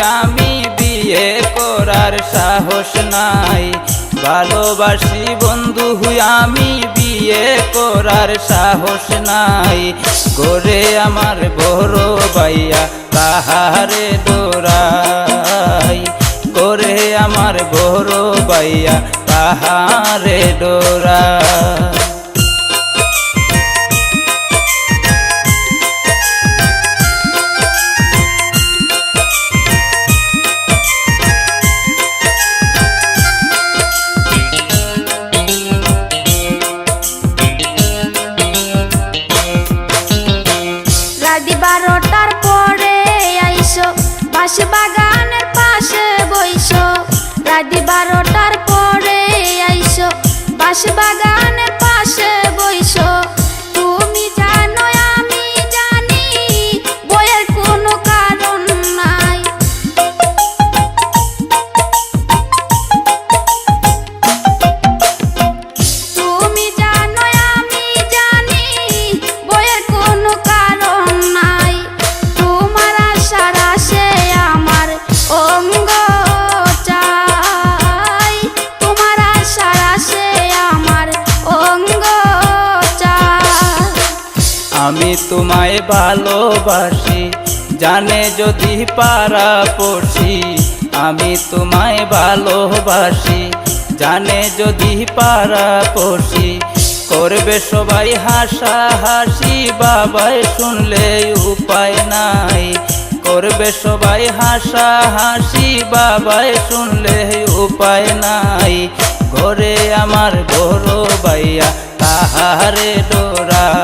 আমি বিয়ে করার সাহস নাই। ভালোবাসি বন্ধু আমি বিয়ে করার সাহস নাই। করে আমার বড় বাইয়া তাহারে ডোরাই। করে আমার বড় বাইয়া তাহারে ডোরাই। বারোটার পরে আইসো বাস বাগানের পাশে বইসো। তুমি তোমায় ভালোবাসি, জানে যদি পারা পড়ছি, আমি তোমায় ভালোবাসি, জানে যদি পারা পড়ছি। করবে সবাই হাসা হাসি বাবাই শুনলে উপায় নাই। করবে সবাই হাসা হাসি বাবাই শুনলে উপায় নাই। ঘরে আমার বড় বাইয়া তাহারে ডোরাই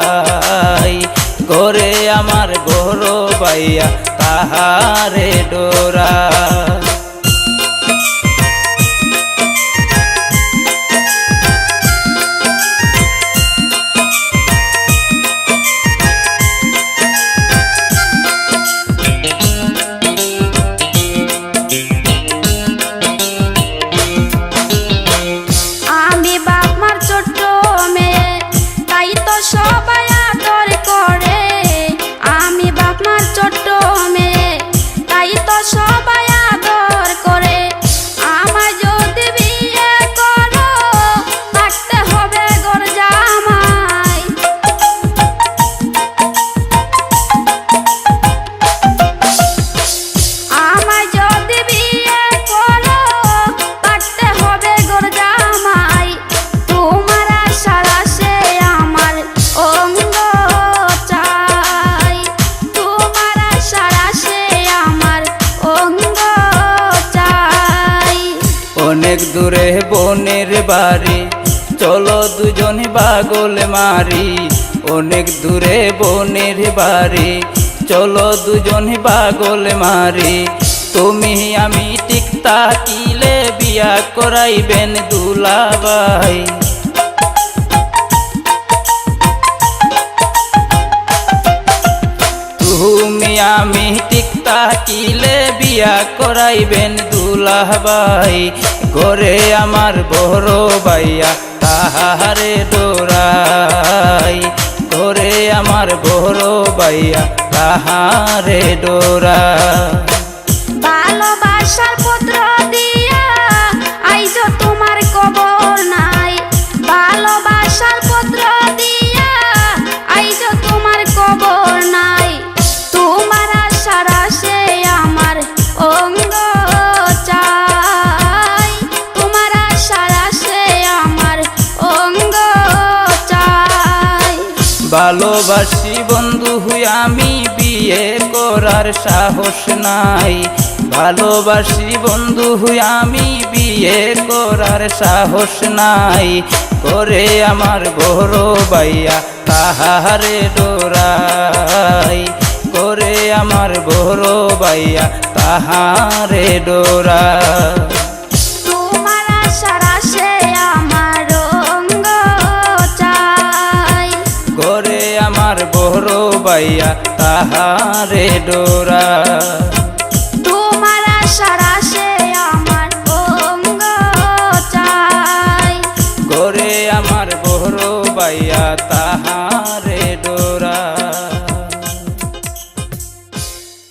বাইয়া তাহারে ডোরা। দূরে বনের বাড়ি। চলো দুজন বাগল মারি, অনেক দূরে বনের বাড়ি। চলো দুজন বাগল মারি, তুমি আমি ঠিক তাকিলে বিয়া করাইবেন দুলাবাই তুমি আমি ঠিক তাকিলে বিয়া করাইবেন দুলাভাই। ঘরে আমার বড় বাইয়া তাহারে ডোরাই। করে আমার বড় বাইয়া তাহারে ডোরা ভালোবাসি বন্ধু আমি, বিয়ে করার সাহস নাই। ভালোবাসি বন্ধু আমি, বিয়ে করার সাহস নাই। করে আমার বড় বাইয়া তাহারে ডোরাই। করে আমার বড় বাইয়া তাহারে ডোরা বাইয়া তাহারে ডোরা। তোমার আশার আসে আমার অঙ্গ চাই। আমার বড় বাইয়া তাহারে